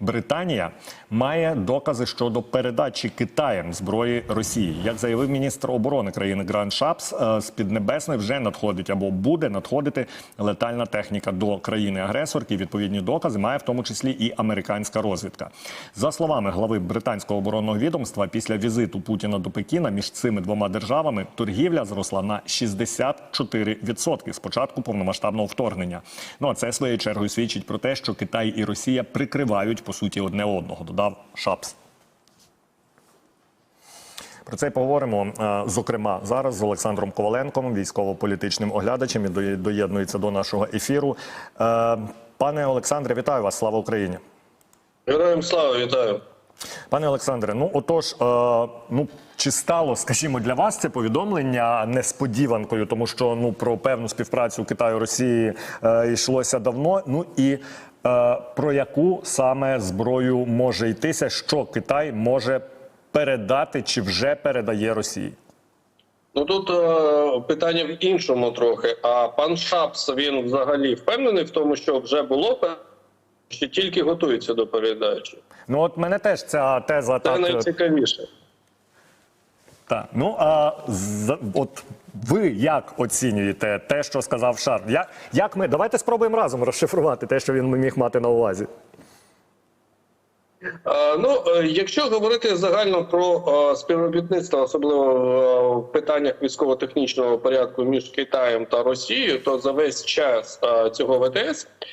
Британія має докази щодо передачі Китаєм зброї Росії. Як заявив міністр оборони країни Гранд Шапс, е, з Піднебесної вже надходить або буде надходити летальна техніка до країни-агресорки. Відповідні докази має в тому числі і американська розвідка. За словами глави британського оборонного відомства, після візиту Путіна до Пекіна між цими двома державами торгівля зросла на 64% з початку повномасштабного вторгнення. Ну а це своєю чергою свідчить про те, що Китай і Росія прикривають по суті одне одного. Додав Шапс. Про це й поговоримо. е, Зокрема, зараз з Олександром Коваленком, військово-політичним оглядачем, і доєднується до нашого ефіру. Е, Пане Олександре, вітаю вас! Слава Україні! Героям слава вітаю. Пане Олександре, ну отож, е, ну чи стало, скажімо, для вас це повідомлення несподіванкою, тому що ну про певну співпрацю Китаю Росії е, йшлося давно. Ну і е, про яку саме зброю може йтися, що Китай може передати чи вже передає Росії? Ну тут е, питання в іншому трохи. А пан Шапс він взагалі впевнений в тому, що вже було чи тільки готується до передачі. Ну от мене теж ця теза Це так. е, найцікавіше. Так, ну а з, от ви як оцінюєте те, що сказав Шар? Як, як ми давайте спробуємо разом розшифрувати те, що він міг мати на увазі? Е, Ну, е, якщо говорити загально про е, співробітництво, особливо е, в питаннях військово-технічного порядку між Китаєм та Росією, то за весь час е, цього ВТС е,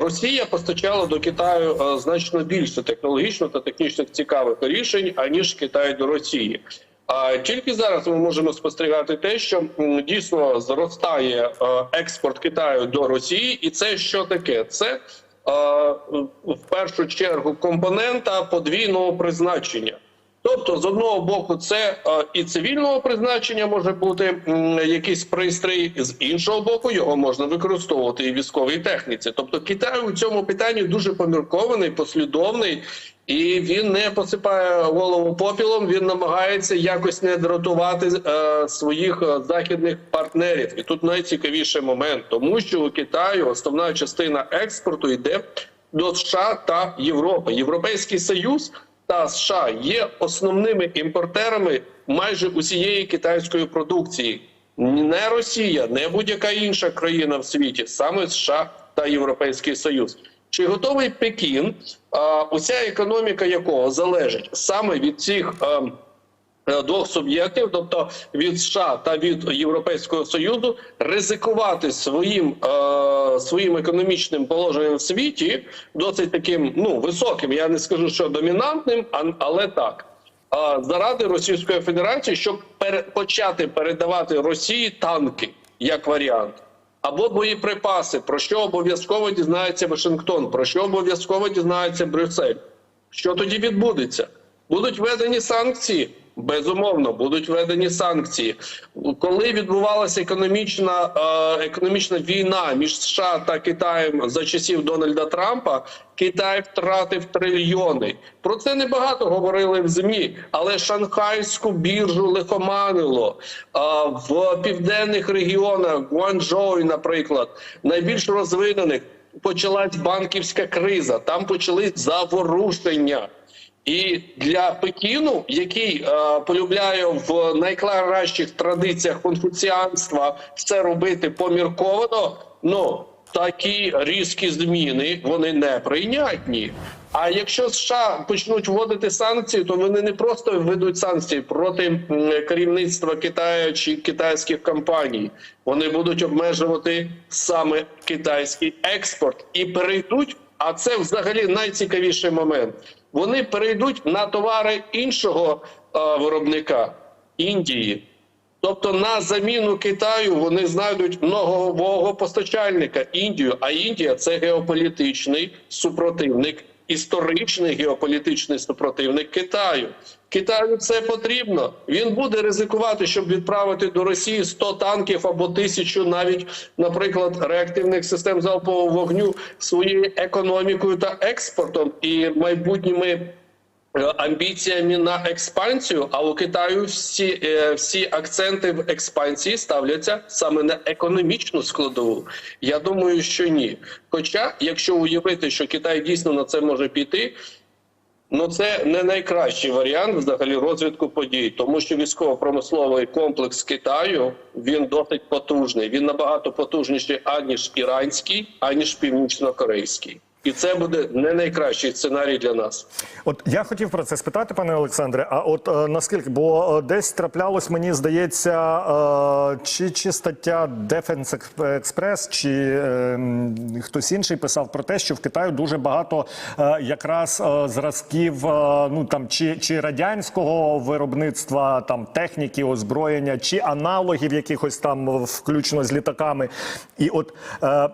Росія постачала до Китаю е, значно більше технологічно та технічно цікавих рішень, аніж Китай до Росії. А тільки зараз ми можемо спостерігати те, що дійсно зростає е, експорт Китаю до Росії, і це що таке? Це е, в першу чергу компонента подвійного призначення. Тобто, з одного боку, це е, і цивільного призначення може бути якийсь пристрій, з іншого боку, його можна використовувати і в військовій техніці. Тобто, Китай у цьому питанні дуже поміркований, послідовний, і він не посипає голову попілом. Він намагається якось не дратувати е, своїх е, західних партнерів. І тут найцікавіший момент, тому що у Китаю основна частина експорту йде до США та Європи. Європейський союз та США є основними імпортерами майже усієї китайської продукції. Не Росія, не будь-яка інша країна в світі, саме США та Європейський Союз. Чи готовий Пекін, а, уся економіка якого залежить саме від цих ем, е, двох суб'єктів, тобто від США та від Європейського союзу, ризикувати своїм е, своїм економічним положенням в світі, досить таким ну високим. Я не скажу, що домінантним, а- але так. Заради Російської Федерації, щоб пере, почати передавати Росії танки як варіант. Або боєприпаси, про що обов'язково дізнається Вашингтон, про що обов'язково дізнається Брюссель. Що тоді відбудеться? Будуть введені санкції? Безумовно, будуть введені санкції. Коли відбувалася економічна, е, економічна війна між США та Китаєм за часів Дональда Трампа, Китай втратив трильйони. Про це небагато говорили в змі, але шанхайську біржу лихоманило А в південних регіонах Гуанчжоу, наприклад, найбільш розвинених почалась банківська криза. Там почались заворушення. І для Пекіну, який е, полюбляє в найкращих традиціях конфуціанства все робити помірковано, ну такі різкі зміни вони не прийнятні. А якщо США почнуть вводити санкції, то вони не просто введуть санкції проти керівництва Китаю чи китайських компаній. Вони будуть обмежувати саме китайський експорт і перейдуть. А це взагалі найцікавіший момент. Вони перейдуть на товари іншого е, виробника Індії. Тобто на заміну Китаю вони знайдуть нового постачальника Індію. А Індія це геополітичний супротивник, історичний геополітичний супротивник Китаю. Китаю це потрібно. Він буде ризикувати, щоб відправити до Росії 100 танків або тисячу, навіть, наприклад, реактивних систем залпового вогню своєю економікою та експортом і майбутніми е, амбіціями на експансію, а у Китаю всі, е, всі акценти в експансії ставляться саме на економічну складову. Я думаю, що ні. Хоча, якщо уявити, що Китай дійсно на це може піти. Ну, це не найкращий варіант взагалі розвитку подій, тому що військово-промисловий комплекс Китаю він досить потужний. Він набагато потужніший аніж іранський, аніж північно-корейський, і це буде не найкращий сценарій для нас. От я хотів про це спитати, пане Олександре. А от е, наскільки, бо е, десь траплялось, мені здається, е, чи, чи стаття Defense Express, чи е, хтось інший писав про те, що в Китаю дуже багато е, якраз е, зразків, е, ну там чи, чи радянського виробництва, там техніки, озброєння, чи аналогів якихось там, включно з літаками. І от. Е,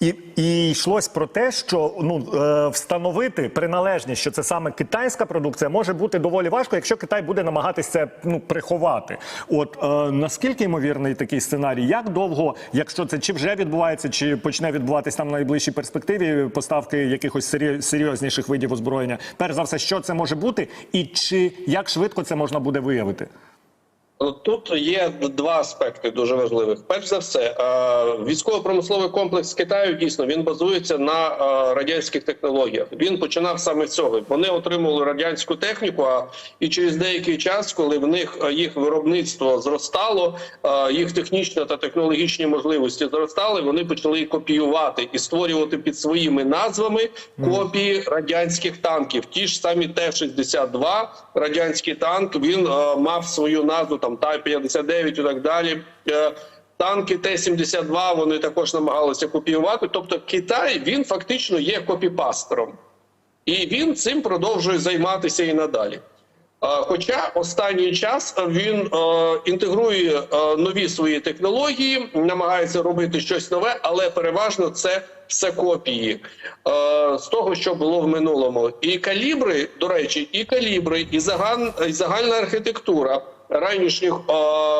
і, і йшлось про те, що ну е, встановити приналежність, що це саме китайська продукція, може бути доволі важко, якщо Китай буде намагатися це ну приховати. От е, наскільки ймовірний такий сценарій? Як довго, якщо це чи вже відбувається, чи почне відбуватись там в найближчій перспективі поставки якихось серйозніших видів озброєння? Перш за все, що це може бути, і чи як швидко це можна буде виявити? Тут є два аспекти дуже важливих. Перш за все, військово-промисловий комплекс Китаю дійсно він базується на радянських технологіях. Він починав саме з цього. Вони отримували радянську техніку. А і через деякий час, коли в них їх виробництво зростало, їх технічні та технологічні можливості зростали. Вони почали копіювати і створювати під своїми назвами копії радянських танків. Ті ж самі Т-62, радянський танк. Він мав свою назву там Т-59 і так далі. Е, Танки Т-72 вони також намагалися копіювати. Тобто Китай він фактично є копіпастером, і він цим продовжує займатися і надалі. Е, Хоча останній час він е, інтегрує нові свої технології, намагається робити щось нове, але переважно це все копії з того, що було в минулому. І калібри, до речі, і калібри, і загальна архітектура ранішніх е,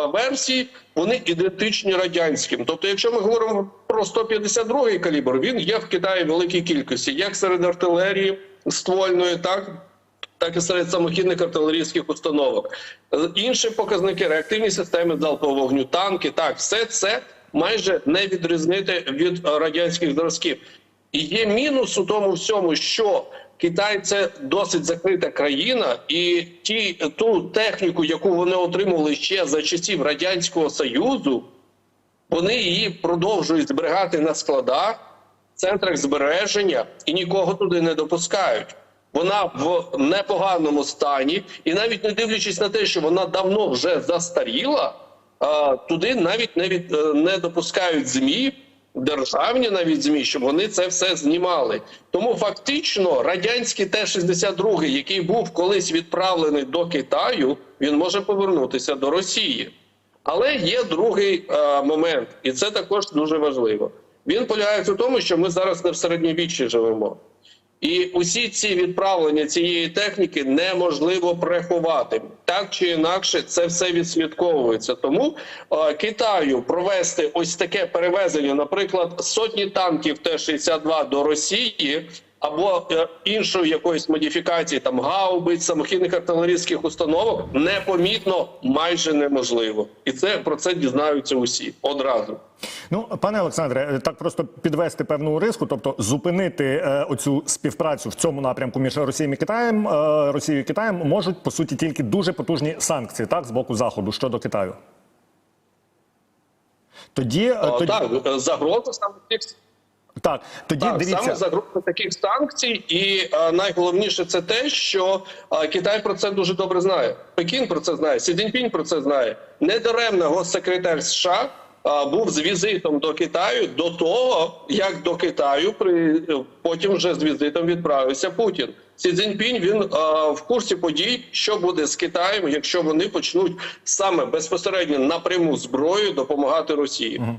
версій вони ідентичні радянським. Тобто, якщо ми говоримо про 152-й калібр, він є в Китаї в великій кількості, як серед артилерії ствольної, так так і серед самохідних артилерійських установок. Інші показники реактивні системи залпового вогню, танки, так, все це майже не відрізнити від радянських зразків. І є мінус у тому всьому, що Китай це досить закрита країна, і ті ту техніку, яку вони отримували ще за часів радянського союзу, вони її продовжують зберігати на складах, центрах збереження і нікого туди не допускають. Вона в непоганому стані, і навіть не дивлячись на те, що вона давно вже застаріла, туди навіть не від е, не допускають змі, державні навіть змі, щоб вони це все знімали. Тому фактично радянський Т-62, який був колись відправлений до Китаю, він може повернутися до Росії. Але є другий е, момент, і це також дуже важливо. Він полягає в тому, що ми зараз не в середньовіччі живемо. І усі ці відправлення цієї техніки неможливо приховати. Так чи інакше, це все відслідковується. Тому е, Китаю провести ось таке перевезення, наприклад, сотні танків Т-62 до Росії. Або е, іншої якоїсь модифікації, там гаубиць, самохідних артилерійських установок непомітно майже неможливо, і це про це дізнаються усі одразу. Ну, пане Олександре, е, так просто підвести певну риску, тобто зупинити е, оцю співпрацю в цьому напрямку між Росією і Китаєм, е, Росією і Китаєм можуть по суті тільки дуже потужні санкції, так з боку заходу щодо Китаю. Тоді, е, О, тоді Так, загроза саме цих так, тоді Так, дивіться. саме загроза таких санкцій, і е, найголовніше це те, що е, Китай про це дуже добре знає. Пекін про це знає, Сі Цзіньпінь про це знає. Недаремно госсекретар США е, був з візитом до Китаю до того, як до Китаю при потім вже з візитом відправився Путін. Сі Цзіньпінь він е, в курсі подій, що буде з Китаєм, якщо вони почнуть саме безпосередньо напряму зброю допомагати Росії. Е,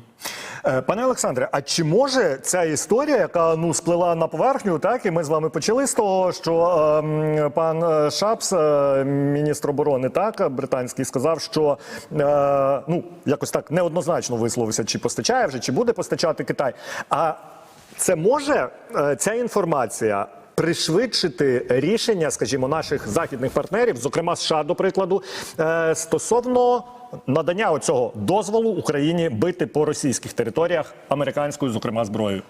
Пане Олександре, а чи може ця історія, яка ну сплила на поверхню, так і ми з вами почали з того, що е, пан е, Шапс, е, міністр оборони, так британський, сказав, що е, ну якось так неоднозначно висловився, чи постачає вже, чи буде постачати Китай. А це може е, ця інформація пришвидшити рішення, скажімо, наших західних партнерів, зокрема США, до прикладу, е, стосовно надання оцього дозволу Україні бити по російських територіях американською, зокрема, зброєю.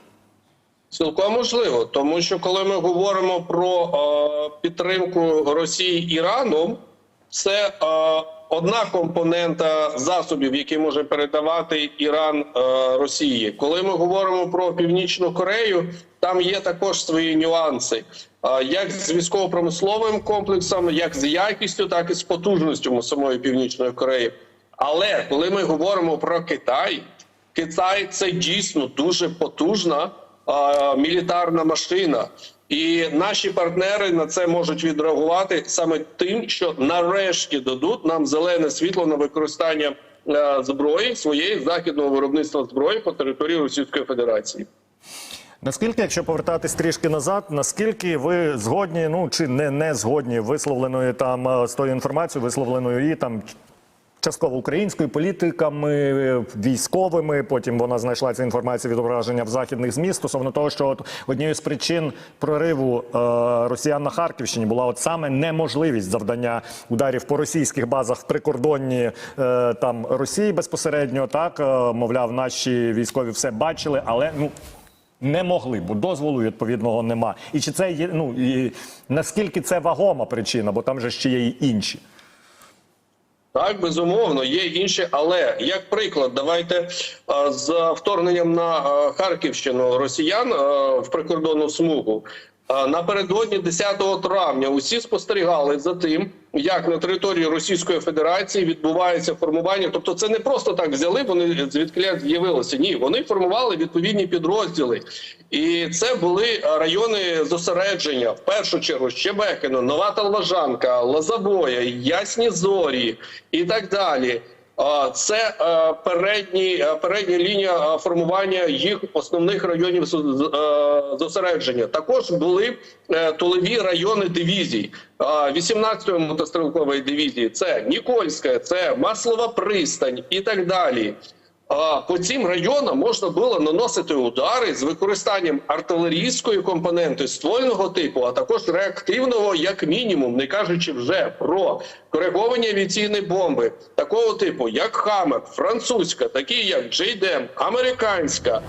Цілком можливо, тому що коли ми говоримо про е, підтримку Росії Іраном, це е, одна компонента засобів, які може передавати Іран е, Росії. Коли ми говоримо про Північну Корею, там є також свої нюанси, як з військово-промисловим комплексом, як з якістю, так і з потужністю самої Північної Кореї. Але коли ми говоримо про Китай, Китай це дійсно дуже потужна мілітарна машина, і наші партнери на це можуть відреагувати саме тим, що нарешті дадуть нам зелене світло на використання е, зброї своєї західного виробництва зброї по території Російської Федерації. Наскільки, якщо повертатись трішки назад, наскільки ви згодні, ну чи не, не згодні висловленою там е, з тою інформацією, висловленою і там частково українською політиками, військовими. Потім вона знайшла цю інформацію відображення в західних ЗМІ стосовно того, що от однією з причин прориву е, росіян на Харківщині була от саме неможливість завдання ударів по російських базах в прикордонні е, там Росії безпосередньо. Так е, мовляв, наші військові все бачили, але ну. Не могли, бо дозволу відповідного нема. І чи це є ну і наскільки це вагома причина, бо там же ще є й інші. Так, безумовно, є інші, але як приклад, давайте з вторгненням на Харківщину росіян в прикордонну смугу. А, Напередодні 10 травня усі спостерігали за тим, як на території Російської Федерації відбувається формування. Тобто, це не просто так взяли. Вони звідки з'явилися. Ні, вони формували відповідні підрозділи, і це були райони зосередження в першу чергу Щебекино, Нова Талважанка, Лозовоя, Ясні Зорі і так далі. Це е, передні, е, передня лінія е, формування їх основних районів зосередження. Також були тилові райони дивізій. А, 18-ї мотострілкової дивізії це Нікольська, це Маслова пристань і так далі. По цим районам можна було наносити удари з використанням артилерійської компоненти ствольного типу, а також реактивного, як мінімум, не кажучи вже про кориговані авіаційні бомби такого типу, як Хаммер, французька, такі як Джейдем, американська.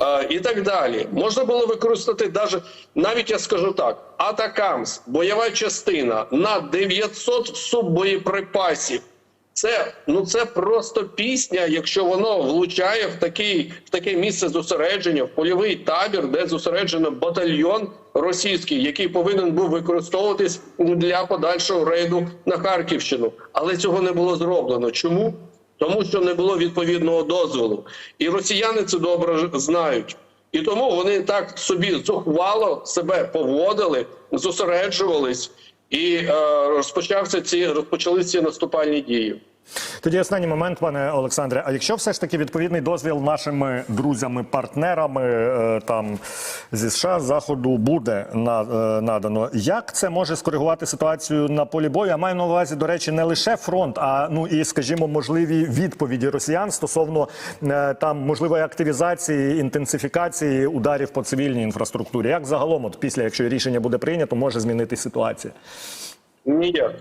е, І так далі можна було використати даже навіть я скажу так: Атакамс, бойова частина на 900 суббоєприпасів. Це ну це просто пісня, якщо воно влучає в такий в таке місце зосередження, в польовий табір, де зосереджено батальйон російський, який повинен був використовуватись для подальшого рейду на Харківщину. Але цього не було зроблено. Чому? Тому що не було відповідного дозволу, і росіяни це добре знають. І тому вони так собі зухвало себе поводили, зосереджувались, і е, розпочався ці розпочали ці наступальні дії. Тоді останній момент, пане Олександре. А якщо все ж таки відповідний дозвіл нашими друзями, партнерами е, там зі США заходу буде е, надано, як це може скоригувати ситуацію на полі бою? Я маю на увазі, до речі, не лише фронт, а ну і скажімо, можливі відповіді росіян стосовно е, там можливої активізації, інтенсифікації ударів по цивільній інфраструктурі. Як загалом, от після, якщо рішення буде прийнято, може змінити ситуація? Ніяк.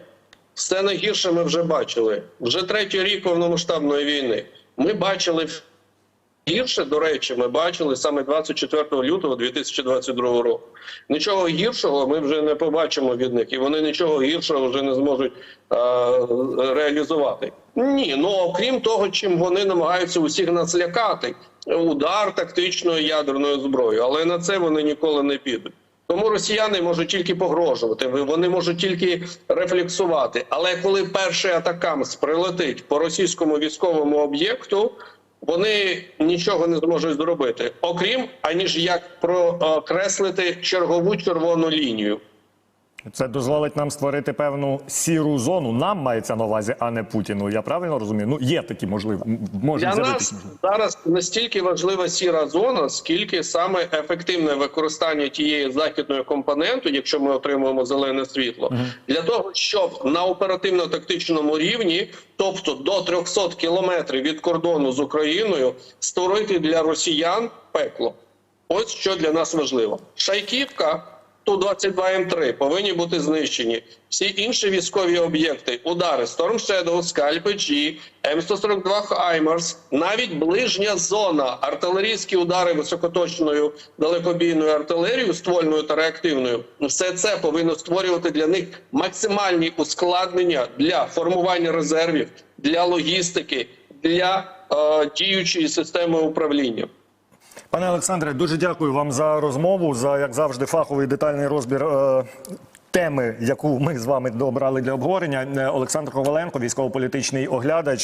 Все найгірше ми вже бачили. Вже третій рік повномасштабної війни. Ми бачили гірше, до речі, ми бачили саме 24 лютого 2022 року. Нічого гіршого ми вже не побачимо від них, і вони нічого гіршого вже не зможуть е, реалізувати. Ні, ну окрім того, чим вони намагаються усіх нас лякати, удар тактичною ядерною зброєю, але на це вони ніколи не підуть. Тому росіяни можуть тільки погрожувати, вони можуть тільки рефлексувати. Але коли перший атакамс прилетить по російському військовому об'єкту, вони нічого не зможуть зробити, окрім аніж як прокреслити чергову червону лінію. Це дозволить нам створити певну сіру зону. Нам мається на увазі, а не Путіну. Я правильно розумію? Ну є такі можливі. Можуть Для нас зараз настільки важлива сіра зона, скільки саме ефективне використання тієї західної компоненти, якщо ми отримуємо зелене світло, для того, щоб на оперативно-тактичному рівні, тобто до 300 кілометрів від кордону з Україною, створити для росіян пекло. Ось що для нас важливо. Шайківка. Ту-22М3 повинні бути знищені. Всі інші військові об'єкти, удари Storm Shadow, G, М142 Хаймерс, навіть ближня зона, артилерійські удари високоточною далекобійною артилерією, ствольною та реактивною, все це повинно створювати для них максимальні ускладнення для формування резервів, для логістики, для е, діючої системи управління. Пане Олександре, дуже дякую вам за розмову, за як завжди фаховий детальний розбір. е, Теми, яку ми з вами добрали для обговорення, Е, Олександр Коваленко, військово-політичний оглядач,